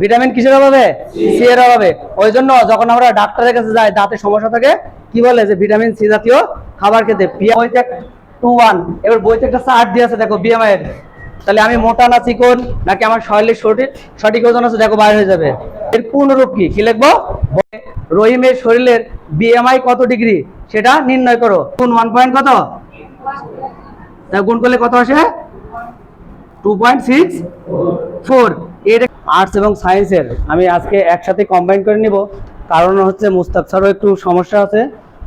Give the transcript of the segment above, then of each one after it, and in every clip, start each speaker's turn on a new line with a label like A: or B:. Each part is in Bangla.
A: ভিটামিন কিসের অভাবে? সি এর অভাবে। ওই জন্য যখন আমরা ডাক্তারের কাছে যাই দাঁতের সমস্যা থাকে কি বলে যে ভিটামিন সি জাতীয় খাবার খেতে? বইতে টু ওয়ান এবার বইতে একটা চার্ট দিয়ে আছে দেখো বিএমআই এর। তাহলে আমি মোটা না চিকন নাকি আমার শরীরের সঠিক সঠিক ওজন আছে দেখো বাইরে হয়ে যাবে। এর পূর্ণরূপ কি? কি লিখব? রহিমের শরীরের বিএমআই কত ডিগ্রি? সেটা নির্ণয় করো। কোন ওয়ান পয়েন্ট কত? গুণ করলে কত আসে? Two point six four arts এবং সায়েন্সের আমি আজকে একসাথে কম্বাইন করে নিব। কারণ হচ্ছে মুস্তাক স্যারও একটু সমস্যা আছে।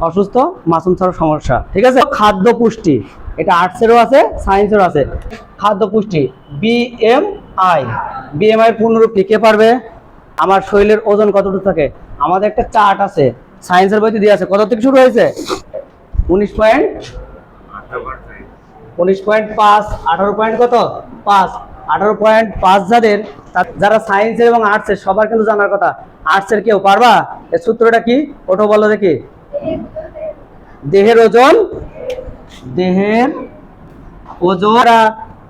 A: অসুস্থ, মাসুম স্যারও সমস্যা, ঠিক আছে? খাদ্য পুষ্টি, এটা আর্টসেরও আছে সায়েন্সেরও আছে। খাদ্য পুষ্টি বিএম আই বিএম আই পূর্ণরূপ কে পারবে। আমার শরীরের ওজন কতটুকু থাকে? আমাদের একটা চার্ট আছে সায়েন্সের বইতে দিয়ে আছে। কত থেকে শুরু হয়েছে? উনিশ পয়েন্ট উনিশ পয়েন্ট পাঁচ, আঠারো পয়েন্ট কত? পাঁচ। আঠারো পয়েন্ট পাঁচ যাদের যারা সায়েন্সের এবং আর্টসের সবার কিন্তু জানার কথা আর্টসের কেউ পারবা? এর সূত্রটা কি? ওঠো বলো দেখি। দেহের ওজন দেহের ওজন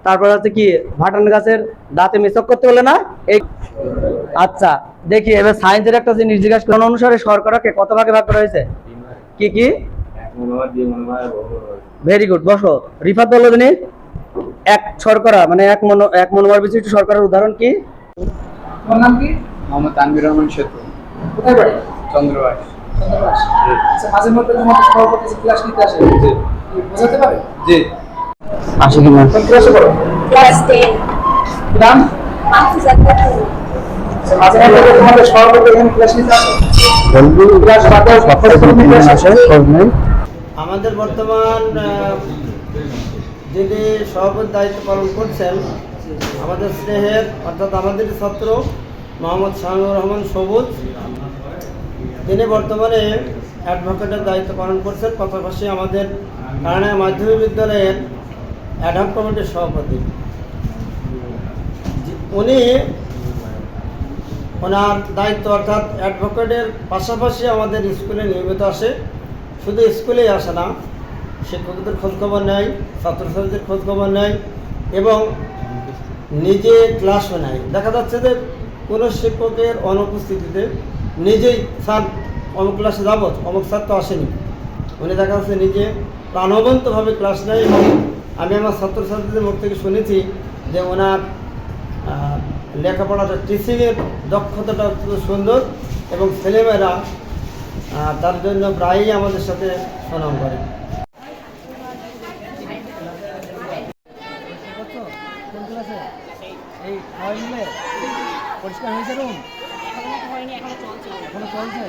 A: তারপর হচ্ছে কি ভাটান গাছের দাঁতে মেচক করতে বলে না? এই আচ্ছা দেখি এবার সায়েন্সের একটা জিনিস জিজ্ঞাসা করুন অনুসারে শর্করাকে কত ভাগে ভাগ করা হয়েছে? কি কি? ভেরি গুড বসো। রিফাত বলো দিনি এক শর্করা মানে এক মনো এক মনোবার বিশিষ্ট শর্করার উদাহরণ কি?
B: তোমার নাম কি?
C: মোহাম্মদ তানভীর রহমান সেতু।
B: কোথায় বাড়ি?
C: চন্দ্রবাস
B: চন্দ্রবাস। আচ্ছা মাঝে মধ্যে ক্লাস নিতে আসে
C: জি।
B: বোঝাতে পারে?
C: জি।
A: আসে কি
B: কোন ক্লাসে পড়ো?
D: ক্লাস টেন
B: কি নাম?
D: মাহফুজা
B: আচ্ছা, মাঝে মধ্যে তোমাদের সভাপতি এখানে ক্লাস নিতে আসে? ক্লাস বাদ দিয়ে
E: আমাদের বর্তমান আহ, যিনি সভাপতির দায়িত্ব পালন করছেন, আমাদের স্নেহের, অর্থাৎ আমাদের ছাত্র মোহাম্মদ শাহানুর রহমান সবুজ, তিনি বর্তমানে অ্যাডভোকেটের দায়িত্ব পালন করছেন, পাশাপাশি আমাদের কারণে মাধ্যমিক বিদ্যালয়ের অ্যাডহক কমিটির সভাপতি। উনি ওনার দায়িত্ব, অর্থাৎ অ্যাডভোকেটের পাশাপাশি আমাদের স্কুলে নিয়মিত আসে। শুধু স্কুলেই আসে না শিক্ষকদের খোঁজখবর নেয়, ছাত্রছাত্রীদের খোঁজখবর নেয় এবং নিজে ক্লাসও নেয়। দেখা যাচ্ছে যে কোনো শিক্ষকের অনুপস্থিতিতে নিজেই স্যার অমুক ক্লাসে যাব, অমুক স্যার তো আসেনি। উনি দেখা যাচ্ছে নিজে প্রাণবন্তভাবে ক্লাস নেয় এবং আমি আমার ছাত্রছাত্রীদের মুখ থেকে শুনেছি যে ওনার লেখাপড়াটা টিচিংয়ের দক্ষতাটা অত্যন্ত সুন্দর এবং ছেলেমেয়েরা তার জন্য প্রায়ই আমাদের সাথে সুনাম করে।
A: এই মিলে পরিষ্কার হয়েছে রুম
D: এখনও চলছে।
A: এখনও চলছে?